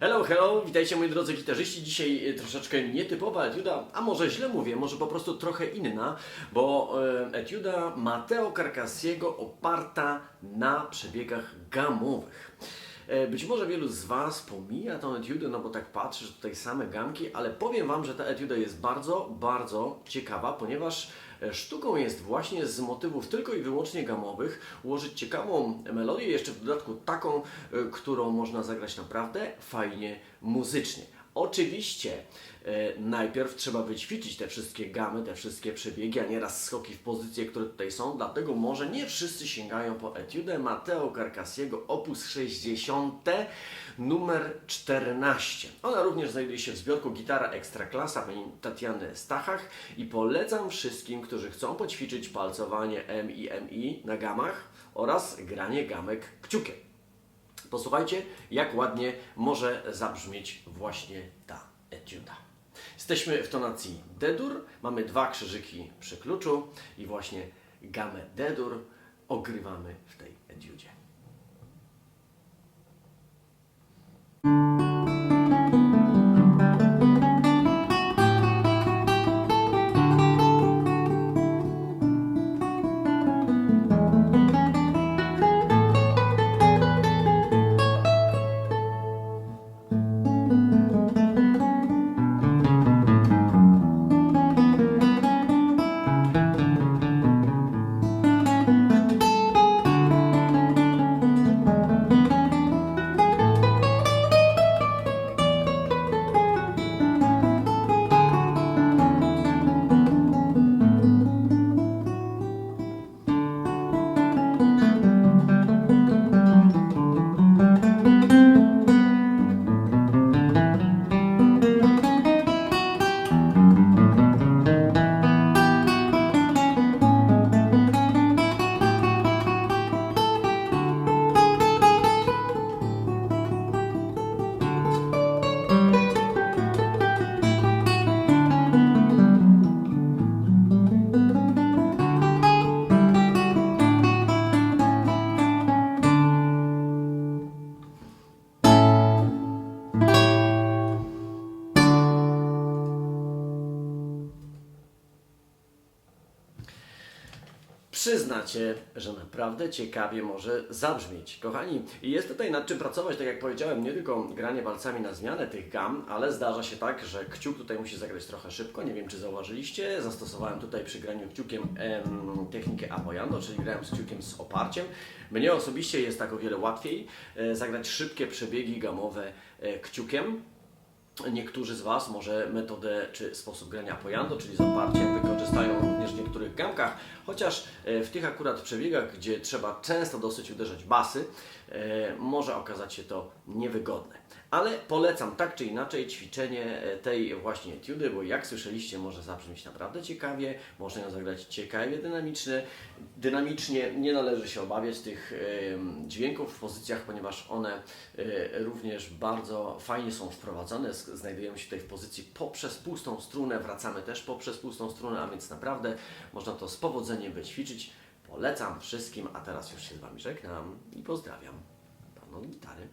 Hello, hello, witajcie moi drodzy gitarzyści. Dzisiaj e, troszeczkę nietypowa etiuda, a może źle mówię, może po prostu trochę inna, bo e, etiuda Matteo Carcassiego oparta na przebiegach gamowych. E, Być może wielu z Was pomija tą etiudę, no bo tak patrzy, że tutaj same gamki, ale powiem Wam, że ta etiuda jest bardzo, bardzo ciekawa, ponieważ sztuką jest właśnie z motywów tylko i wyłącznie gamowych ułożyć ciekawą melodię, jeszcze w dodatku taką, e, którą można zagrać naprawdę fajnie muzycznie. Oczywiście e, najpierw trzeba wyćwiczyć te wszystkie gamy, te wszystkie przebiegi, a nieraz skoki w pozycje, które tutaj są, dlatego może nie wszyscy sięgają po etiudę Matteo Carcassiego op. 60 numer 14. Ona również znajduje się w zbiorku Gitara Ekstraklasa pani Tatiany Stachach i polecam wszystkim, którzy chcą poćwiczyć palcowanie M i MI na gamach oraz granie gamek kciukiem. Posłuchajcie, jak ładnie może zabrzmieć właśnie ta etiuda. Jesteśmy w tonacji D-dur, mamy dwa krzyżyki przy kluczu i właśnie gamę D-dur ogrywamy w tej etiudzie. Przyznacie, że naprawdę ciekawie może zabrzmieć. Kochani, jest tutaj nad czym pracować, tak jak powiedziałem, nie tylko granie walcami na zmianę tych gam, ale zdarza się tak, że kciuk tutaj musi zagrać trochę szybko. Nie wiem, czy zauważyliście, zastosowałem tutaj przy graniu kciukiem em, technikę apoyando, czyli grałem z kciukiem z oparciem. Mnie osobiście jest tak o wiele łatwiej e, zagrać szybkie przebiegi gamowe e, kciukiem. Niektórzy z Was może metodę czy sposób grania pojando, czyli z wykorzystają również w niektórych gamkach, chociaż e, w tych akurat przebiegach, gdzie trzeba często dosyć uderzać basy, e, może okazać się to niewygodne. Ale polecam tak czy inaczej ćwiczenie e, tej właśnie etiudy, bo jak słyszeliście, może zabrzmieć naprawdę ciekawie, można ją zagrać ciekawie, dynamicznie. Dynamicznie nie należy się obawiać tych dźwięków w pozycjach, ponieważ one e, również bardzo fajnie są wprowadzone. Z- Znajdujemy się tutaj w pozycji poprzez pustą strunę, wracamy też poprzez pustą strunę, a więc naprawdę można to z powodzeniem wyćwiczyć. Polecam wszystkim, a teraz już się z Wami żegnam i pozdrawiam. Pan od gitary.